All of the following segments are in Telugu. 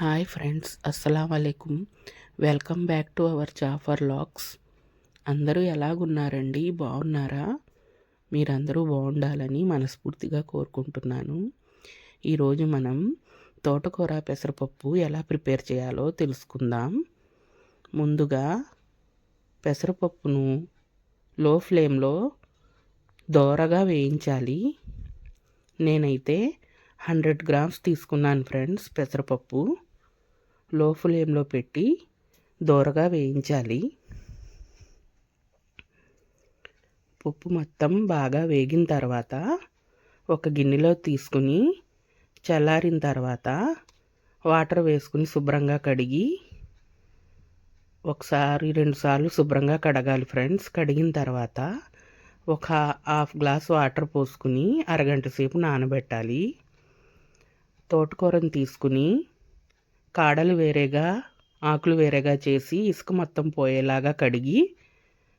హాయ్ ఫ్రెండ్స్ అస్సలం అలైకుం welcome back to our Jafar lakhs అందరూ ఎలాగున్నారండి? బాగున్నారా? మీరందరూ బాగుండాలని మనస్ఫూర్తిగా కోరుకుంటున్నాను. ఈరోజు మనం తోటకూర పెసరపప్పు ఎలా ప్రిపేర్ చేయాలో తెలుసుకుందాం. ముందుగా పెసరపప్పును లో ఫ్లేమ్లో దోరగా వేయించాలి. నేనైతే హండ్రెడ్ గ్రామ్స్ తీసుకున్నాను ఫ్రెండ్స్ పెసరపప్పు. లో ఫ్లేమ్లో పెట్టి దోరగా వేయించాలి. పప్పు మొత్తం బాగా వేగిన తర్వాత ఒక గిన్నెలో తీసుకుని చల్లారిన తర్వాత వాటర్ వేసుకుని శుభ్రంగా కడిగి ఒకసారి రెండుసార్లు శుభ్రంగా కడగాలి ఫ్రెండ్స్. కడిగిన తర్వాత ఒక హాఫ్ గ్లాస్ వాటర్ పోసుకుని అరగంట సేపు నానబెట్టాలి. తోటకూరను తీసుకుని కాడలు వేరేగా ఆకులు వేరేగా చేసి ఇసుక మొత్తం పోయేలాగా కడిగి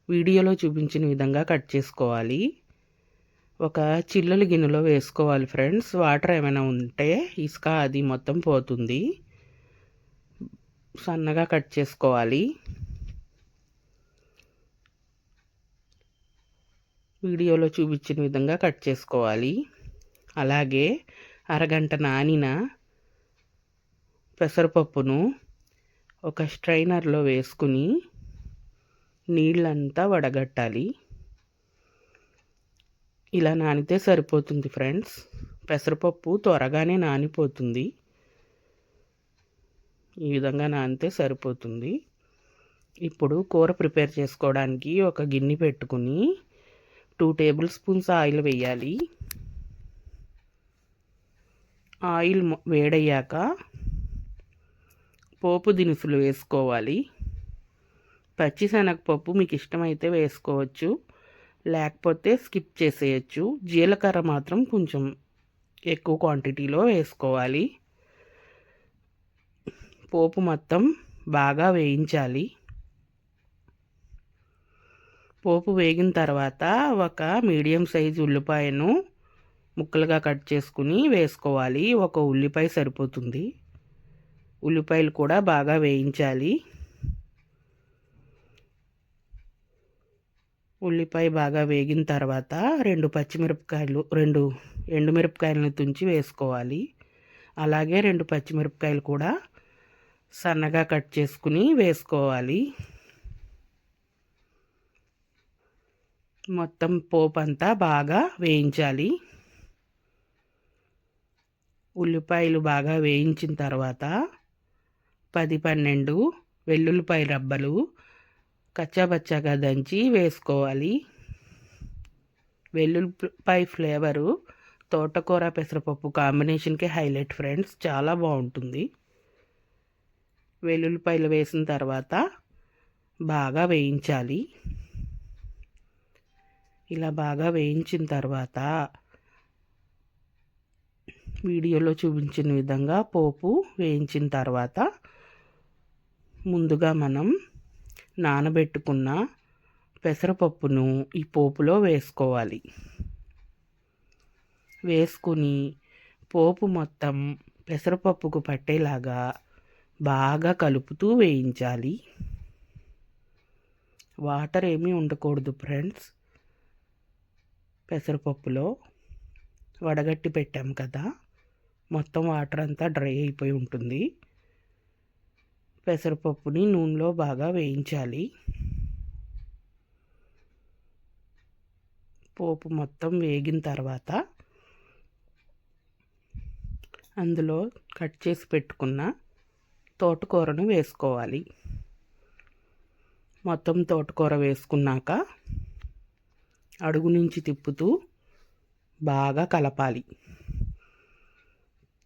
వీడియోలో చూపించిన విధంగా కట్ చేసుకోవాలి. ఒక చిల్లలు గిన్నెలో వేసుకోవాలి ఫ్రెండ్స్. వాటర్ ఏమైనా ఉంటే ఇసుక అది మొత్తం పోతుంది. సన్నగా కట్ చేసుకోవాలి. వీడియోలో చూపించిన విధంగా కట్ చేసుకోవాలి. అలాగే అరగంట నానిన పెసరపప్పును ఒక స్ట్రైనర్లో వేసుకుని నీళ్ళంతా వడగట్టాలి. ఇలా నానితే సరిపోతుంది ఫ్రెండ్స్. పెసరపప్పు త్వరగానే నానిపోతుంది. ఈ విధంగా నానితే సరిపోతుంది. ఇప్పుడు కూర ప్రిపేర్ చేసుకోవడానికి ఒక గిన్నె పెట్టుకుని టూ టేబుల్ స్పూన్స్ ఆయిల్ వేయాలి. ఆయిల్ వేడయ్యాక పోపు దినుసులు వేసుకోవాలి. పచ్చిశనగపప్పు మీకు ఇష్టమైతే వేసుకోవచ్చు. లేకపోతే స్కిప్ చేసేయచ్చు. జీలకర్ర మాత్రం కొంచెం ఎక్కువ క్వాంటిటీలో వేసుకోవాలి. పోపు మొత్తం బాగా వేయించాలి. పోపు వేగిన తర్వాత ఒక మీడియం సైజు ఉల్లిపాయను ముక్కలుగా కట్ చేసుకుని వేసుకోవాలి. ఒక ఉల్లిపాయ సరిపోతుంది. ఉల్లిపాయలు కూడా బాగా వేయించాలి. ఉల్లిపాయ బాగా వేగిన తర్వాత రెండు పచ్చిమిరపకాయలు రెండు ఎండుమిరపకాయలను తుంచి వేసుకోవాలి. అలాగే రెండు పచ్చిమిరపకాయలు కూడా సన్నగా కట్ చేసుకుని వేసుకోవాలి. మొత్తం పోపు అంతా బాగా వేయించాలి. ఉల్లిపాయలు బాగా వేయించిన తర్వాత పది పన్నెండు వెల్లుల్లిపాయ రబ్బలు కచ్చాబచ్చాగా దంచి వేసుకోవాలి. వెల్లుల్లిపాయ ఫ్లేవరు తోటకూర పెసరపప్పు కాంబినేషన్కి హైలైట్ ఫ్రెండ్స్ చాలా బాగుంటుంది. వెల్లుల్లిపాయలు వేసిన తర్వాత బాగా వేయించాలి. ఇలా బాగా వేయించిన తర్వాత వీడియోలో చూపించిన విధంగా పోపు వేయించిన తర్వాత ముందుగా మనం నానబెట్టుకున్న పెసరపప్పును ఈ పోపులో వేసుకోవాలి. వేసుకుని పోపు మొత్తం పెసరపప్పుకు పట్టేలాగా బాగా కలుపుతూ వేయించాలి. వాటర్ ఏమీ ఉండకూడదు ఫ్రెండ్స్. పెసరపప్పులో వడగట్టి పెట్టాం కదా మొత్తం వాటర్ అంతా డ్రై అయిపోయి ఉంటుంది. పెసరపప్పుని నూనెలో బాగా వేయించాలి. పోపు మొత్తం వేగిన తర్వాత అందులో కట్ చేసి పెట్టుకున్న తోటకూరను వేసుకోవాలి. మొత్తం తోటకూర వేసుకున్నాక అడుగు నుంచి తిప్పుతూ బాగా కలపాలి.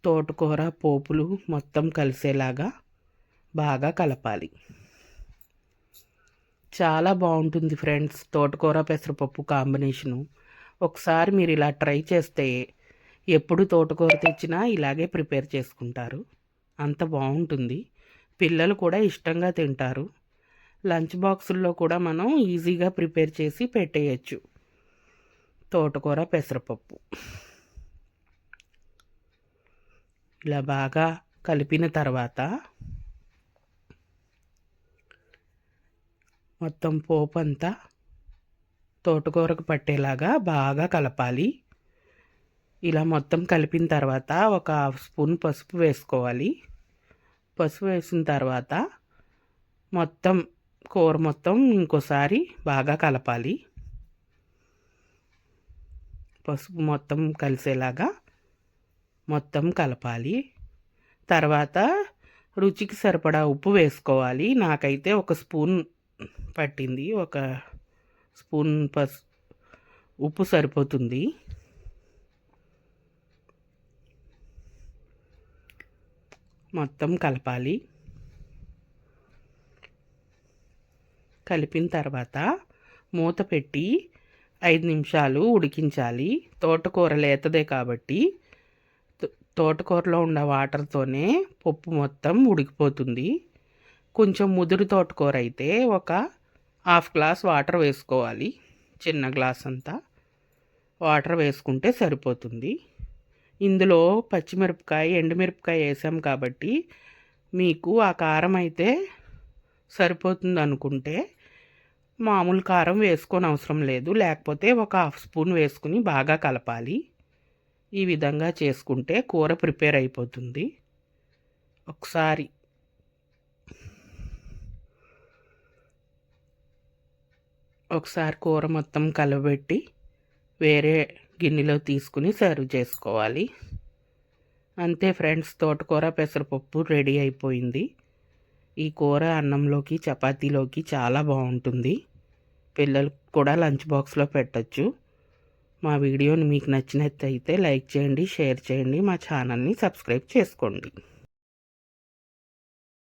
తోటకూర పోపులు మొత్తం కలిసేలాగా బాగా కలపాలి. చాలా బాగుంటుంది ఫ్రెండ్స్ తోటకూర పెసరపప్పు కాంబినేషను. ఒకసారి మీరు ఇలా ట్రై చేస్తే ఎప్పుడు తోటకూర తెచ్చినా ఇలాగే ప్రిపేర్ చేసుకుంటారు. అంత బాగుంటుంది. పిల్లలు కూడా ఇష్టంగా తింటారు. లంచ్ బాక్సుల్లో కూడా మనం ఈజీగా ప్రిపేర్ చేసి పెట్టేయచ్చు. తోటకూర పెసరపప్పు. ఇలా బాగా కలిపిన తర్వాత మొత్తం పోపు అంతా తోటకూరకు పట్టేలాగా బాగా కలపాలి. ఇలా మొత్తం కలిపిన తర్వాత ఒక హాఫ్ స్పూన్ పసుపు వేసుకోవాలి. పసుపు వేసిన తర్వాత మొత్తం కూర మొత్తం ఇంకోసారి బాగా కలపాలి. పసుపు మొత్తం కలిసేలాగా మొత్తం కలపాలి. తర్వాత రుచికి సరిపడా ఉప్పు వేసుకోవాలి. నాకైతే ఒక స్పూన్ పట్టింది. ఒక స్పూన్ పసు ఉప్పు సరిపోతుంది. మొత్తం కలపాలి. కలిపిన తర్వాత మూత పెట్టి ఐదు నిమిషాలు ఉడికించాలి. తోటకూర లేతదే కాబట్టి తోటకూరలో ఉన్న వాటర్తోనే పప్పు మొత్తం ఉడికిపోతుంది. కొంచెం ముదురు తోటకూర అయితే ఒక హాఫ్ గ్లాస్ వాటర్ వేసుకోవాలి చిన్న గ్లాస్ అంతా. వాటర్ వేసుకుంటే సరిపోతుంది. ఇందులో పచ్చిమిరపకాయ ఎండుమిరపకాయ వేసాం కాబట్టి మీకు ఆ కారం అయితే సరిపోతుంది అనుకుంటే మామూలు కారం వేసుకొని అవసరం లేదు. లేకపోతే ఒక హాఫ్ స్పూన్ వేసుకుని బాగా కలపాలి. ఈ విధంగా చేసుకుంటే కూర ప్రిపేర్ అయిపోతుంది. ఒకసారి ఒకసారి కూర మొత్తం కలబెట్టి వేరే గిన్నెలో తీసుకుని సర్వ్ చేసుకోవాలి. అంతే ఫ్రెండ్స్ తోటకూర పెసరపప్పు రెడీ అయిపోయింది. ఈ కూర అన్నంలోకి చపాతీలోకి చాలా బాగుంటుంది. పిల్లలకు కూడా లంచ్ బాక్స్లో పెట్టచ్చు. మా వీడియోని మీకు నచ్చినట్టయితే లైక్ చేయండి షేర్ చేయండి మా ఛానల్ని సబ్స్క్రైబ్ చేసుకోండి.